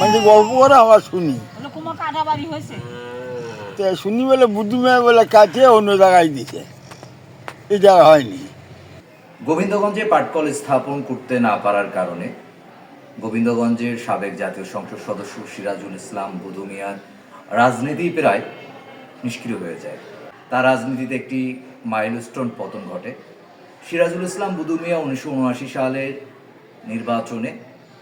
মানে গল্প করে আমরা শুনি। তো শুনি বলে বুদ্ধি মেয়ে বলে কাছে অন্য জায়গায় দিছে। এই জায়গা হয়নি। গোবিন্দগঞ্জে পাটকল স্থাপন করতে না পারার কারণে গোবিন্দগঞ্জের সাবেক জাতীয় সংসদ সদস্য সিরাজুল ইসলাম বুধু মিয়ার রাজনীতি প্রায় নিষ্ক্রিয় হয়ে যায়। তার রাজনীতিতে একটি মাইলস্টোন পতন ঘটে। সিরাজুল ইসলাম বুধু মিয়া উনিশশো উনআশি সালের নির্বাচনে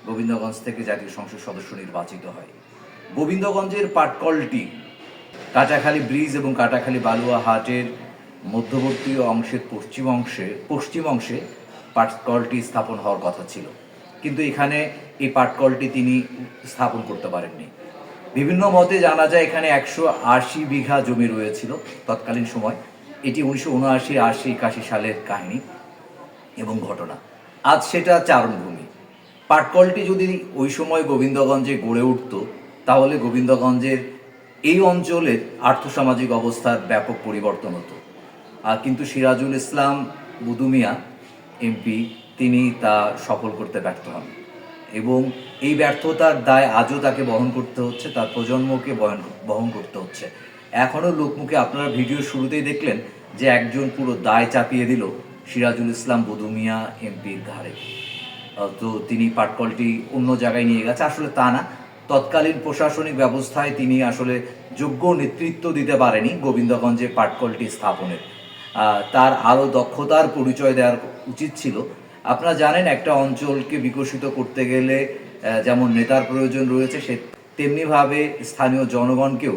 গোবিন্দগঞ্জ থেকে জাতীয় সংসদ সদস্য নির্বাচিত হয়। গোবিন্দগঞ্জের পাটকলটি কাটাখালী ব্রিজ এবং কাটাখালী বালুয়া হাটের মধ্যবর্তী অংশের পশ্চিম অংশে পশ্চিম অংশে পাটকলটি স্থাপন হওয়ার কথা ছিল। কিন্তু এখানে এই পাটকলটি তিনি স্থাপন করতে পারেননি। বিভিন্ন মতে জানা যায় এখানে একশো আশি বিঘা জমি রয়েছিল তৎকালীন সময়। এটি উনিশশো উনআশি আশি একাশি সালের কাহিনী এবং ঘটনা। আজ সেটা চারণভূমি। পাটকলটি যদি ওই সময় গোবিন্দগঞ্জে গড়ে উঠত, তাহলে গোবিন্দগঞ্জের এই অঞ্চলের আর্থসামাজিক অবস্থার ব্যাপক পরিবর্তন হতো। আর কিন্তু সিরাজুল ইসলাম বুদুমিয়া এমপি তিনি তা সফল করতে ব্যর্থ হন। এবং এই ব্যর্থতার দায় আজও তাকে বহন করতে হচ্ছে, তার প্রজন্মকে বহন বহন করতে হচ্ছে। এখনও লোকমুখে আপনারা ভিডিও শুরুতেই দেখলেন যে একজন পুরো দায় চাপিয়ে দিল সিরাজুল ইসলাম বুদুমিয়া এমপির ঘাড়ে। তো তিনি পাটকলটি অন্য জায়গায় নিয়ে গেছে। আসলে তা না। তৎকালীন প্রশাসনিক ব্যবস্থায় তিনি আসলে যোগ্য নেতৃত্ব দিতে পারেনি গোবিন্দগঞ্জে পাটকলটি স্থাপনের। তার আরও দক্ষতার পরিচয় দেওয়ার উচিত ছিল। আপনারা জানেন একটা অঞ্চলকে বিকশিত করতে গেলে যেমন নেতার প্রয়োজন রয়েছে, সে তেমনিভাবে স্থানীয় জনগণকেও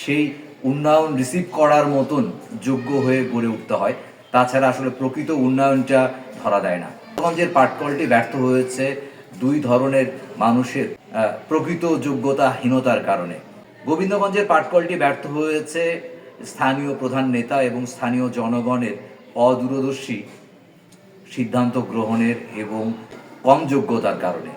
সেই উন্নয়ন রিসিভ করার মতন যোগ্য হয়ে গড়ে উঠতে হয়। তাছাড়া আসলে প্রকৃত উন্নয়নটা ধরা দেয় না। গোবিন্দগঞ্জের পাটকলটি ব্যর্থ হয়েছে দুই ধরনের মানুষের প্রকৃত যোগ্যতাহীনতার কারণে। গোবিন্দগঞ্জের পাটকলটি ব্যর্থ হয়েছে স্থানীয় প্রধান নেতা এবং স্থানীয় জনগণের অদূরদর্শী সিদ্ধান্ত গ্রহণের এবং কম যোগ্যতার কারণে।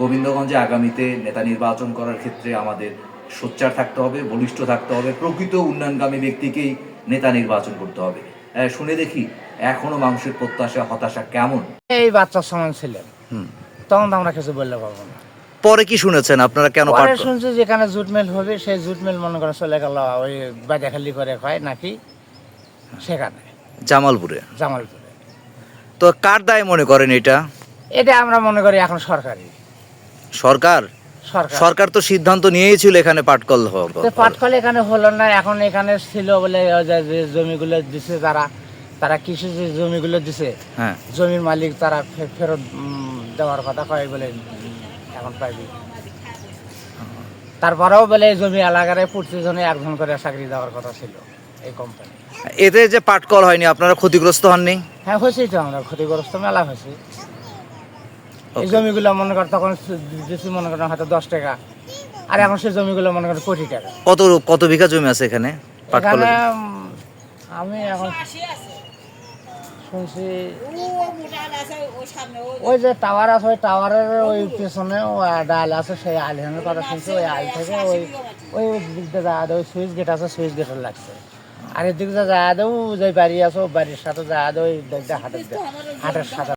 গোবিন্দগঞ্জে আগামীতে নেতা নির্বাচন করার ক্ষেত্রে আমাদের সোচ্চার থাকতে হবে, বলিষ্ঠ থাকতে হবে, প্রকৃত উন্নয়নগামী ব্যক্তিকেই নেতা নির্বাচন করতে হবে। শুনে দেখি এখনও মানুষের প্রত্যাশা হতাশা কেমন? এই বাচ্চার সমান ছিলেন তখন তো আমরা কিছু বললে পারব না। পরে কি শুনেছেন? আপনারা কেন পরে শুনছি যেখানে জুট মিল হবে সেই জুট মিল মনে করে চলে গেল ওই বাজাখালি করে হয় নাকি? সেখানে। জামালপুরে। জামালপুরে। তো কার দায় মনে করেন এটা? এটা আমরা মনে করি এখন সরকারি সরকার? সরকার। তো সিদ্ধান্ত নিয়েই ছিল এখানে পাটকল পাটকল এখানে হলো না এখন এখানে ছিল বলে জমিগুলো দিছে তারা তারা কৃষি যে জমিগুলো দিছে হ্যাঁ। জমির মালিক তারা ফেরত দেওয়ার কথা কয় বলে এখন পাইবি তারপরেও বলে জমি এলাকার প্রতি জনে একজন করে চাকরি দেওয়ার কথা ছিল এই কোম্পানি এতে যে পাটকল হয়নি আপনারা ক্ষতিগ্রস্ত হননি? হ্যাঁ হয়েছে তো আমরা ক্ষতিগ্রস্ত মেলা হয়েছে। এই জমিগুলো মনে কর তখন দিচ্ছি মনে করেন হয়তো দশ টাকা। আর এখন সেই জমিগুলো মনে করেন কোটি টাকা। কত কত বিঘা জমি আছে এখানে? এখানে আমি এখন শুনছি ওই যে টাওয়ার আছে ওই টাওয়ারের ওই পেছনে ডাল আছে সেই আইলেনের কথা শুনছি ওই আইল থেকে ওই ওই দিক দিয়ে যা ওই সুইচ গেট আছে সুইচ গেটের লাগছে। আর এদিক দিয়ে যা দেও যে বাড়ি আছে ওই বাড়ির সাথে যা দেও ওই দিয়ে হাটের হাটের সাথে।